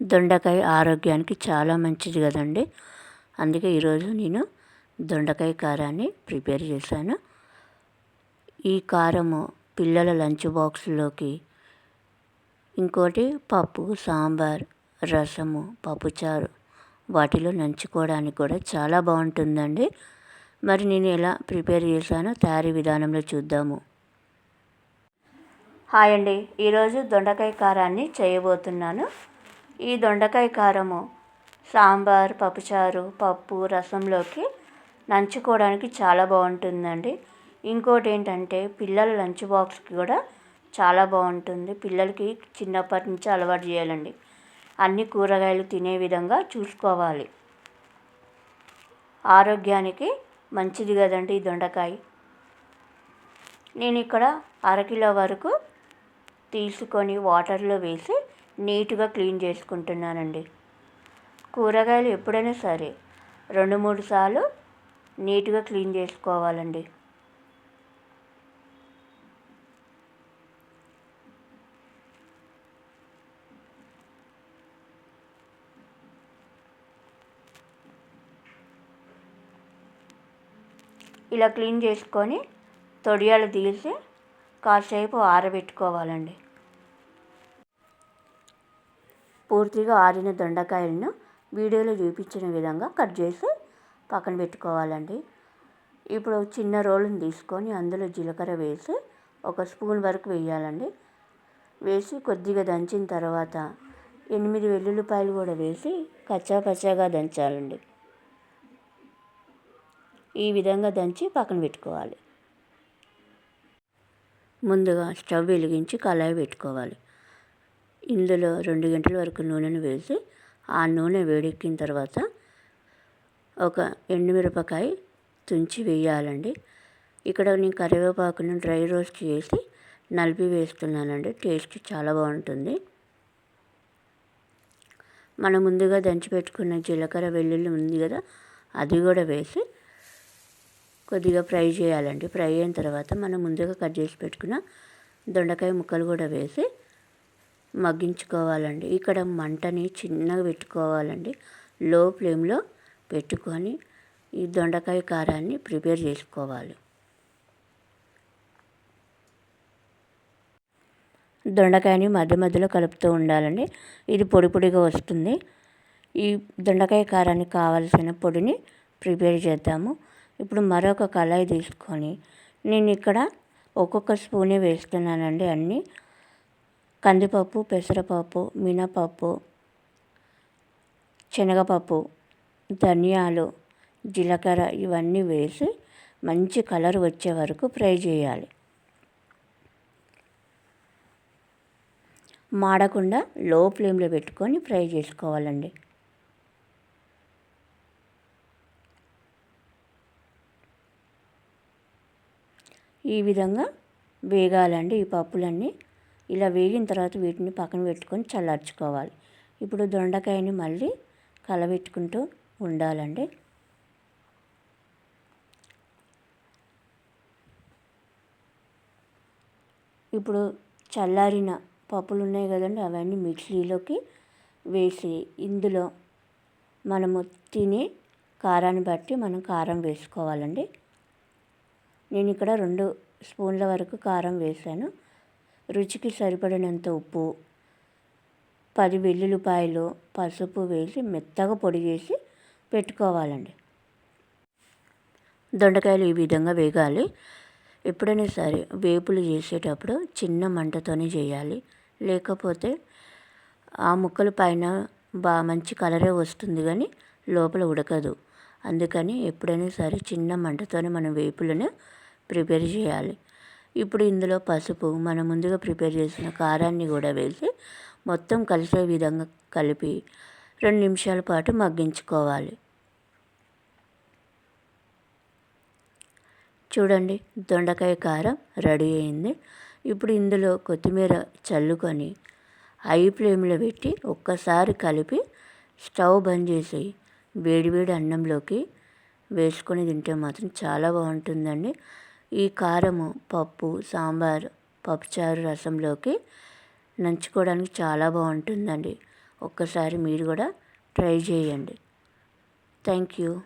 దొండకాయ ఆరోగ్యానికి చాలా మంచిది కదండి. అందుకే ఈరోజు నేను దొండకాయ కారాన్ని ప్రిపేర్ చేశాను. ఈ కారము పిల్లల లంచ్ బాక్స్లోకి ఇంకోటి పప్పు సాంబార్ రసము పప్పుచారు వాటిలో నంచుకోవడానికి కూడా చాలా బాగుంటుందండి. మరి నేను ఎలా ప్రిపేర్ చేశానో తయారీ విధానంలో చూద్దాము. హాయ్ అండి. ఈరోజు దొండకాయ కారాన్ని చేయబోతున్నాను. ఈ దొండకాయ కారము సాంబార్ పప్పుచారు పప్పు రసంలోకి నంచుకోవడానికి చాలా బాగుంటుందండి. ఇంకోటి ఏంటంటే పిల్లల లంచ్ బాక్స్కి కూడా చాలా బాగుంటుంది. పిల్లలకి చిన్నప్పటి నుంచి అలవాటు చేయాలండి. అన్ని కూరగాయలు తినే విధంగా చూసుకోవాలి. ఆరోగ్యానికి మంచిది కదండి ఈ దొండకాయ. నేను ఇక్కడ అరకిలో వరకు తీసుకొని వాటర్లో వేసి నీట్గా క్లీన్ చేసుకుంటున్నానండి. కూరగాయలు ఎప్పుడైనా సరే రెండు మూడు సార్లు నీట్గా క్లీన్ చేసుకోవాలండి. ఇలా క్లీన్ చేసుకొని తొడియాలు తీసి కాసేపు ఆరబెట్టుకోవాలండి. పూర్తిగా ఆరిన దొండకాయలను వీడియోలో చూపించిన విధంగా కట్ చేసి పక్కన పెట్టుకోవాలండి. ఇప్పుడు చిన్న రోలుని తీసుకొని అందులో జీలకర్ర వేసి ఒక స్పూన్ వరకు వేయాలండి. వేసి కొద్దిగా దంచిన తర్వాత ఎనిమిది వెల్లుల్లిపాయలు కూడా వేసి కచ్చా పచ్చాగా దంచాలండి. ఈ విధంగా దంచి పక్కన పెట్టుకోవాలి. ముందుగా స్టవ్ వెలిగించి కళాయి పెట్టుకోవాలి. ఇందులో రెండు గంటల వరకు నూనెను వేసి ఆ నూనె వేడెక్కిన తర్వాత ఒక ఎండుమిరపకాయ తుంచి వేయాలండి. ఇక్కడ నేను కరివేపాకును డ్రై రోస్ట్ చేసి నలిపి వేస్తున్నానండి. టేస్ట్ చాలా బాగుంటుంది. మనం ముందుగా దంచి పెట్టుకున్న జీలకర్ర వెల్లుల్లి ఉంది కదా అది కూడా వేసి కొద్దిగా ఫ్రై చేయాలండి. ఫ్రై అయిన తర్వాత మనం ముందుగా కట్ చేసి పెట్టుకున్న దొండకాయ ముక్కలు కూడా వేసి మగ్గించుకోవాలండి. ఇక్కడ మంటని చిన్నగా పెట్టుకోవాలండి. లో ఫ్లేమ్లో పెట్టుకొని ఈ దొండకాయ కారాన్ని ప్రిపేర్ చేసుకోవాలి. దొండకాయని మధ్య మధ్యలో కలుపుతూ ఉండాలండి. ఇది పొడి పొడిగా వస్తుంది. ఈ దొండకాయ కారానికి కావలసిన పొడిని ప్రిపేర్ చేద్దాము. ఇప్పుడు మరొక కళాయి తీసుకొని నేను ఇక్కడ ఒక్కొక్క స్పూనే వేస్తున్నానండి అన్నీ. కందిపప్పు పెసరపప్పు మినపప్పు శనగపప్పు ధనియాలు జీలకర్ర ఇవన్నీ వేసి మంచి కలర్ వచ్చే వరకు ఫ్రై చేయాలి. మాడకుండా లో ఫ్లేమ్లో పెట్టుకొని ఫ్రై చేసుకోవాలండి. ఈ విధంగా వేగాలండి ఈ పప్పులన్నీ. ఇలా వేగిన తర్వాత వీటిని పక్కన పెట్టుకొని చల్లార్చుకోవాలి. ఇప్పుడు దొండకాయని మళ్ళీ కలబెట్టుకుంటూ ఉండాలండి. ఇప్పుడు చల్లారిన పప్పులు ఉన్నాయి కదండి అవన్నీ మిక్సీలోకి వేసి ఇందులో మనము తినే కారాన్ని బట్టి మనం కారం వేసుకోవాలండి. నేను ఇక్కడ రెండు స్పూన్ల వరకు కారం వేసాను. రుచికి సరిపడినంత ఉప్పు పది వెల్లుల్లిపాయలు పసుపు వేసి మెత్తగా పొడి చేసి పెట్టుకోవాలండి. దొండకాయలు ఈ విధంగా వేగాలి. ఎప్పుడైనా సరే వేపులు చేసేటప్పుడు చిన్న మంటతోనే చేయాలి. లేకపోతే ఆ ముక్కల పైన బాగా మంచి కలరే వస్తుంది కానీ లోపల ఉడకదు. అందుకని ఎప్పుడైనా సరే చిన్న మంటతోనే మనం వేపులను ప్రిపేర్ చేయాలి. ఇప్పుడు ఇందులో పసుపు మనం ముందుగా ప్రిపేర్ చేసిన కారాన్ని కూడా వేసి మొత్తం కలిసే విధంగా కలిపి రెండు నిమిషాల పాటు మగ్గించుకోవాలి. చూడండి దొండకాయ కారం రెడీ అయింది. ఇప్పుడు ఇందులో కొత్తిమీర చల్లుకొని హై ఫ్లేమ్లో పెట్టి ఒక్కసారి కలిపి స్టవ్ బంద్ చేసి వేడివేడి అన్నంలోకి వేసుకొని తింటే మాత్రం చాలా బాగుంటుందండి. ఈ కారము పప్పు సాంబార్ పప్పుచారు రసంలోకి నంచుకోవడానికి చాలా బాగుంటుందండి. ఒక్కసారి మీరు కూడా ట్రై చేయండి. Thank you.